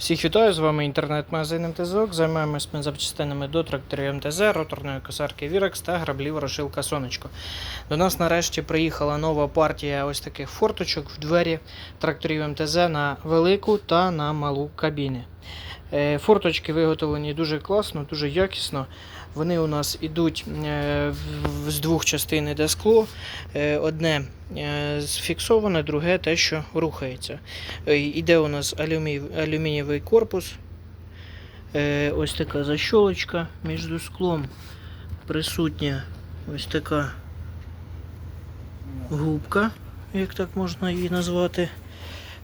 Всіх вітаю, з вами інтернет-магазин МТЗОК. Займаємось ми запчастинами до тракторів МТЗ, роторної косарки Вірекс та граблів Рошилка Сонечко. До нас нарешті приїхала нова партія ось таких форточок в двері тракторів МТЗ на велику та на малу кабіни. Е, Форточки виготовлені дуже класно, дуже якісно. Вони у нас ідуть е, з двох частин іде скло. Е, Одне зфіксоване, друге те, що рухається. Іде у нас алюмі... алюмінієвий корпус. Ось така защолочка між склом присутня ось така губка, як так можна її назвати.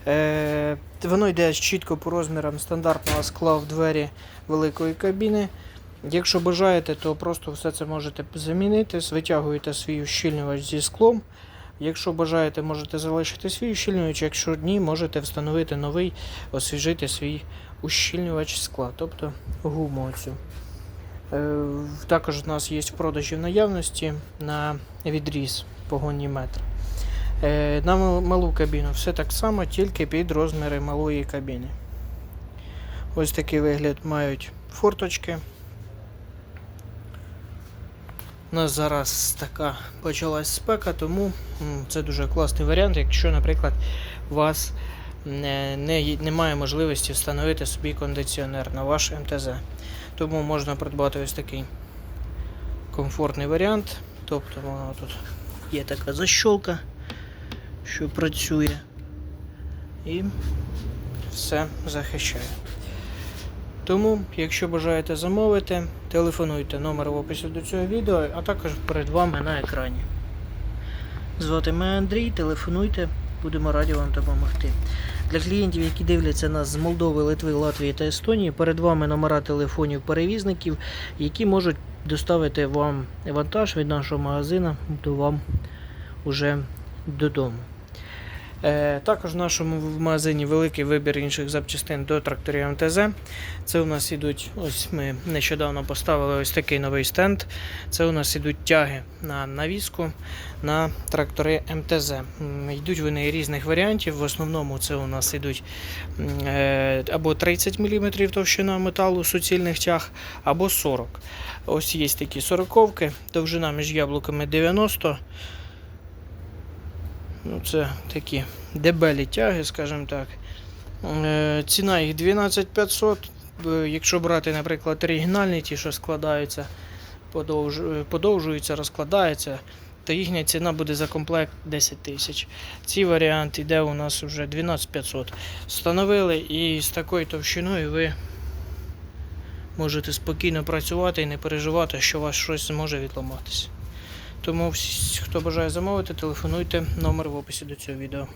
Е, воно йде чітко по розмірам стандартного скла в двері великої кабіни. Якщо бажаєте, то просто все це можете замінити, витягуєте свій ущільнювач зі склом. Якщо бажаєте, можете залишити свій ущільнювач, якщо ні, можете встановити новий, освіжити свій ущільнювач скла, тобто гуму цю. Е, Також у нас є в продажі в наявності на відріз погонні метр. Е, На малу кабіну все так само, тільки під розміри малої кабіни. Ось такий вигляд мають форточки. У нас зараз така почалась спека, тому це дуже класний варіант, якщо, наприклад, у вас не, не, немає можливості встановити собі кондиціонер на ваш МТЗ. Тому можна придбати ось такий комфортний варіант. Тобто воно тут є така защолка, що працює і все захищає. Тому, якщо бажаєте замовити, телефонуйте номер в описі до цього відео, а також перед вами на екрані. Звати мене Андрій, телефонуйте, будемо раді вам допомогти. Для клієнтів, які дивляться нас з Молдови, Литви, Латвії та Естонії, перед вами номера телефонів перевізників, які можуть доставити вам вантаж від нашого магазину до вам уже додому. Е, також в нашому магазині великий вибір інших запчастин до тракторів МТЗ. Це у нас ідуть, ось ми нещодавно поставили ось такий новий стенд. Це у нас ідуть тяги на навіску на трактори МТЗ. Йдуть вони різних варіантів. В основному це у нас ідуть е, або 30 мм товщина металу суцільних тяг, або 40 Ось є такі 40 довжина між яблуками 90 Ну, це такі дебелі тяги, скажімо так. Е, Ціна їх 12500. Е, Якщо брати, наприклад, оригінальні, ті, що складаються, е, подовжуються, розкладаються, то їхня ціна буде за комплект 10 тисяч. Цей варіант йде у нас вже 12500. Встановили і з такою товщиною ви можете спокійно працювати і не переживати, що у вас щось зможе відламатися. Тому хто бажає замовити, телефонуйте номер в описі до цього відео.